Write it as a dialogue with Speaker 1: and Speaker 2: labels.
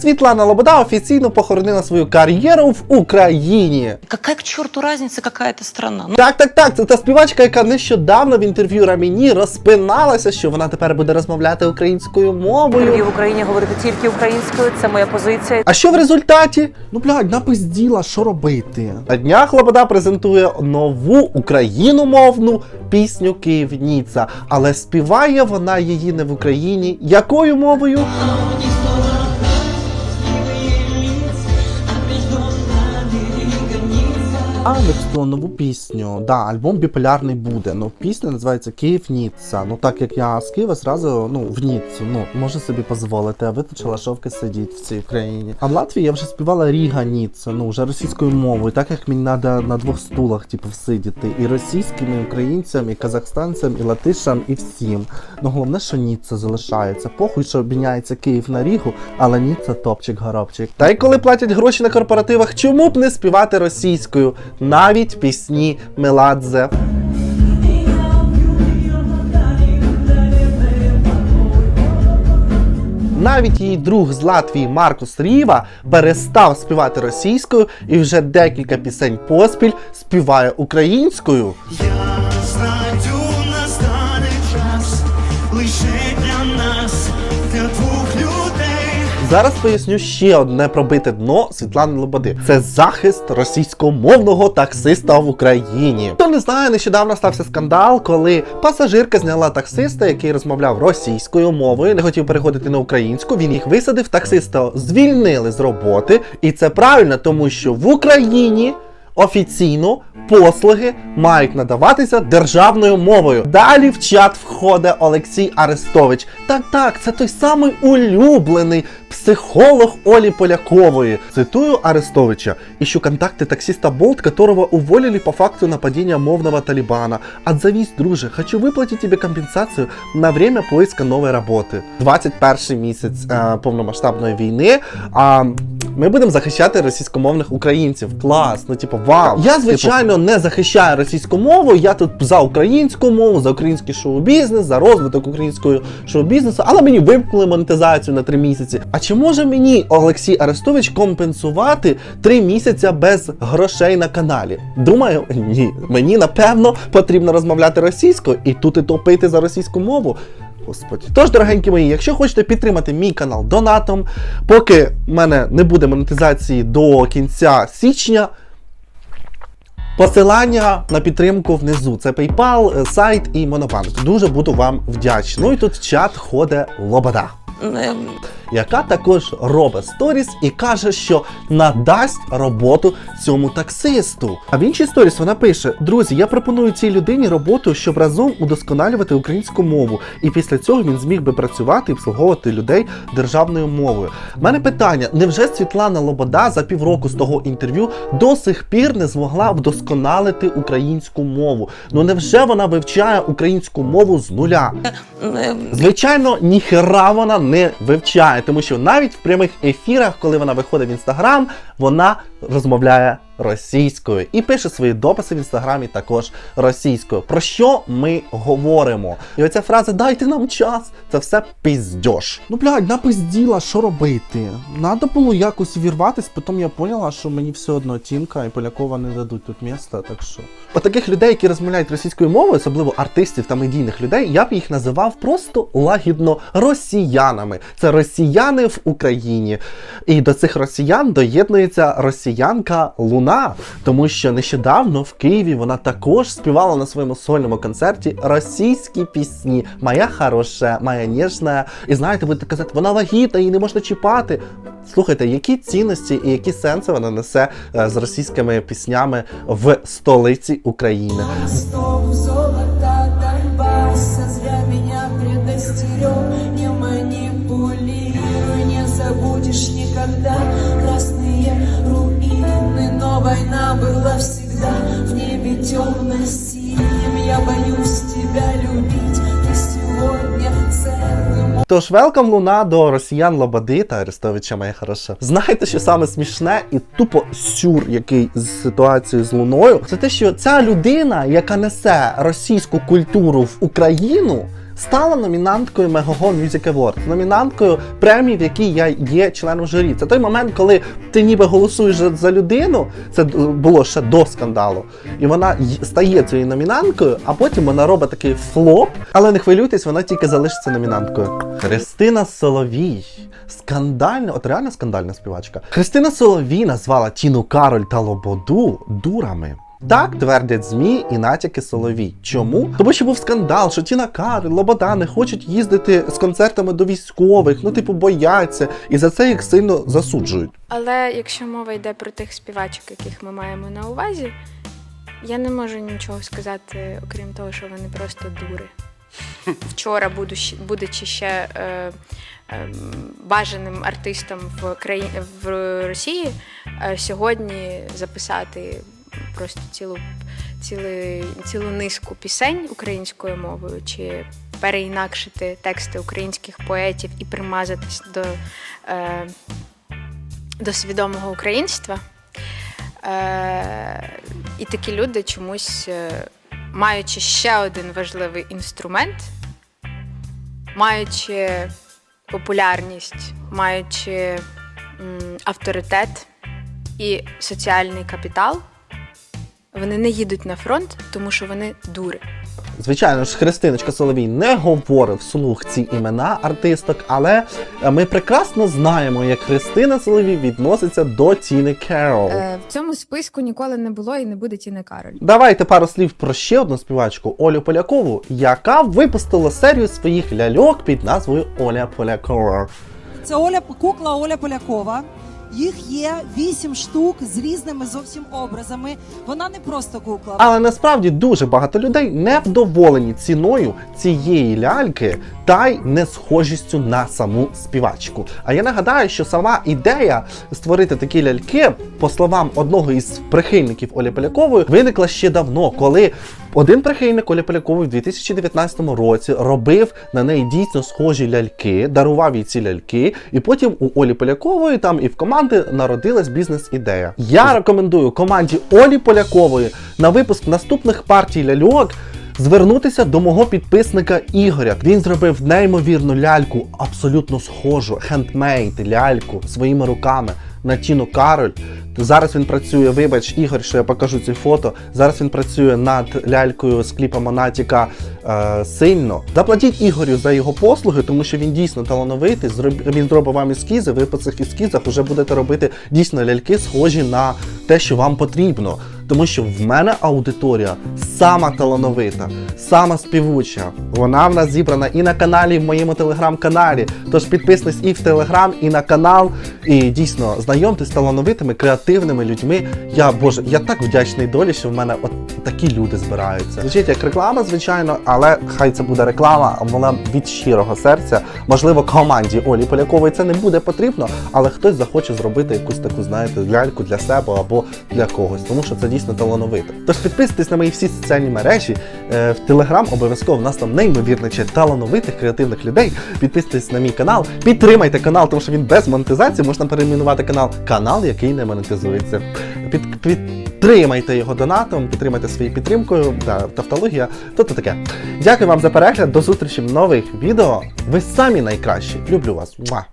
Speaker 1: Світлана Лобода офіційно похоронила свою кар'єру в Україні.
Speaker 2: Какая к черту разница, какая это страна? Ну,
Speaker 1: Так, так, так. Це та співачка, яка нещодавно в інтерв'ю Раміні розпиналася, що вона тепер буде розмовляти українською мовою.
Speaker 2: в Україні говорити тільки українською, це моя позиція.
Speaker 1: А що в результаті? Ну блядь, напизділа, що робити? На днях Лобода презентує нову україномовну пісню Київ Ніцца. Але співає вона її не в Україні. Якою мовою? А випустила нову пісню. Да, альбом біполярний буде. Ну, пісня називається Київ Ніцца. Ну так як я з Києва зразу ну, в Ніццу. Ну, можу собі дозволити, а ви тут шалашовки сидіть в цій країні. А в Латвії я вже співала Ріга Ніцца, ну вже російською мовою, так як мені треба на двох стулах, типу, всидіти. І російським, і українцям, і казахстанцям, і латишам, і всім. Ну головне, що Ніцца залишається. Похуй, що обміняється Київ на Рігу, але Ніцца топчик горобчик. Та й коли платять гроші на корпоративах, чому б не співати російською? Навіть пісні Меладзе. Навіть її друг з Латвії Маркус Ріва перестав співати російською і вже декілька пісень поспіль співає українською.
Speaker 3: Я знаю,
Speaker 1: Зараз поясню ще одне пробите дно Світлани Лободи. Це захист російськомовного таксиста в Україні. Хто не знає, нещодавно стався скандал, коли пасажирка зняла таксиста, який розмовляв російською мовою, не хотів переходити на українську. Він їх висадив. Таксиста звільнили з роботи, і це правильно, тому що в Україні Офіційно послуги мають надаватися державною мовою. Далі в чат входить Олексій Арестович. Так, так, це той самий улюблений психолог Олі Полякової. Цитую Арестовича. Ищу контакты таксиста Болт, которого уволили по факту нападения мовного Талибана. Отзовись, друже, хочу выплатить тебе компенсацию на время поиска новой работы. 21 місяць е, повномасштабної війни. А ми будемо захищати російськомовних українців. Клас, ну типу, вау. Я звичайно не захищаю російську мову. Я тут за українську мову, за український шоу-бізнес, за розвиток українського шоу-бізнесу, але мені вимкнули монетизацію на три місяці. А чи може мені Олексій Арестович компенсувати три місяці без грошей на каналі? Думаю, ні. Мені напевно потрібно розмовляти російською і тут і топити за російську мову. Господі. Тож, дорогенькі мої, якщо хочете підтримати мій канал донатом, поки в мене не буде монетизації до кінця січня. Посилання на підтримку внизу. Це PayPal, е, сайт і Монобанк. Дуже буду вам вдячний. Ну і тут в чат ходить Лобода,
Speaker 2: Ем,
Speaker 1: яка також робить сторіс і каже, що надасть роботу цьому таксисту. А в іншій сторіс вона пише: Друзі, я пропоную цій людині роботу, щоб разом удосконалювати українську мову. І після цього він зміг би працювати і обслуговувати людей державною мовою. У мене питання: невже Світлана Лобода за півроку з того інтерв'ю до сих пір не змогла вдосконалити українську мову? Ну невже вона вивчає українську мову з нуля?
Speaker 2: ем,
Speaker 1: Звичайно, ніхера вона не вивчає, тому що навіть в прямих ефірах, коли вона виходить в інстаграм, вона розмовляє російською і пише свої дописи в інстаграмі також російською. Про що ми говоримо? І оця фраза дайте нам час. Це все піздьош. Ну блядь, напизділа, що робити? Надо було якось вірватись, потім я поняла, що мені все одно тінка і Полякова не дадуть тут місця, так що. От таких людей, які розмовляють російською мовою, особливо артистів та медійних людей, я б їх називав просто лагідно росіянами. Це росіяни в Україні. І до цих росіян доєднується росіянка Луна, тому що нещодавно в Києві вона також співала на своєму сольному концерті російські пісні. Моя хороша, моя ніжна. І знаєте, будете казати, вона вагітна, її не можна чіпати. Слухайте, які цінності і які сенси вона несе е, з російськими піснями в столиці України.
Speaker 4: Не никогда Красные руины, но война была всегда В небе темно-синим, я боюсь тебя любить Ты сегодня ценным
Speaker 1: Тож велкам луна до росіян Лободи та Арестовича моя хороша. Знаєте, що саме смішне і тупо сюр, який з ситуацією з луною, це те, що ця людина, яка несе російську культуру в Україну, стала номінанткою Megagon Music Awards, номінанткою премії, в якій я є членом журі. Це той момент, коли ти ніби голосуєш за людину, це було ще до скандалу, і вона стає цією номінанткою, а потім вона робить такий флоп. Але не хвилюйтесь, вона тільки залишиться номінанткою. Христина Соловій. Скандальна, от реально скандальна співачка. Христина Соловій назвала Тіну Кароль та Лободу дурами. Так твердять ЗМІ і натяки Соловій. Чому? Тому що був скандал, що Тіна Кароль, Лобода не хочуть їздити з концертами до військових, ну типу бояться, і за це їх сильно засуджують.
Speaker 5: Але якщо мова йде про тих співачок, яких ми маємо на увазі, я не можу нічого сказати, окрім того, що вони просто дури. Вчора, будучи, ще е, е, бажаним артистом в, краї... в Росії, е, сьогодні записати просто цілу, цілу, цілу низку пісень українською мовою, чи переінакшити тексти українських поетів і примазатись до. Е, до свідомого українства. Е, і такі люди чомусь, е, маючи ще один важливий інструмент, маючи популярність, маючи авторитет і соціальний капітал, вони не їдуть на фронт, тому що вони дури.
Speaker 1: Звичайно ж, Христиночка Соловій не говорив вслух ці імена артисток, але ми прекрасно знаємо, як Христина Соловій відноситься до Тіни Керол.
Speaker 6: Е, В цьому списку ніколи не було і не буде Тіни Кароль.
Speaker 1: Давайте пару слів про ще одну співачку Олю Полякову, яка випустила серію своїх ляльок під назвою Оля Полякова.
Speaker 7: Це Оля кукла Оля Полякова. Їх є вісім штук з різними зовсім образами. Вона не просто кукла.
Speaker 1: Але насправді дуже багато людей не вдоволені ціною цієї ляльки та й не схожістю на саму співачку. А я нагадаю, що сама ідея створити такі ляльки, по словам одного із прихильників Олі Полякової, виникла ще давно, коли один прихильник Олі Полякової в 2019 році робив на неї дійсно схожі ляльки, дарував їй ці ляльки, і потім у Олі Полякової там і в команди народилась бізнес-ідея. Я рекомендую команді Олі Полякової на випуск наступних партій ляльок. Звернутися до мого підписника Ігоря. Він зробив неймовірну ляльку, абсолютно схожу, хендмейд ляльку своїми руками на Тіну Кароль. Зараз він працює, вибач, Ігор, що я покажу ці фото. Зараз він працює над лялькою з кліпа Монатіка е, сильно. Заплатіть Ігорю за його послуги, тому що він дійсно талановитий. Він зробить вам ескізи. Ви по цих ескізах вже будете робити дійсно ляльки, схожі на те, що вам потрібно. Тому що в мене аудиторія сама талановита, сама співуча. Вона в нас зібрана і на каналі, і в моєму телеграм-каналі. Тож підписуйтесь і в телеграм, і на канал. І дійсно знайомтесь з талановитими, креативними людьми. Я боже, я так вдячний долі, що в мене от такі люди збираються. Звучить як реклама, звичайно, але хай це буде реклама, а вона від щирого серця. Можливо, команді Олі Полякової це не буде потрібно, але хтось захоче зробити якусь таку, знаєте, ляльку для себе або для когось, тому що це дійсно талановито. Тож підписуйтесь на мої всі соціальні мережі. Е, в Телеграм обов'язково в нас там неймовірно чи талановитих креативних людей. Підписуйтесь на мій канал, підтримайте канал, тому що він без монетизації. Можна перейменувати канал. Канал, який не монетизується. Під, підтримайте його донатом, підтримайте своєю підтримкою. Да, тавтологія, то то таке. Дякую вам за перегляд. До зустрічі в нових відео. Ви самі найкращі. Люблю вас. Муа.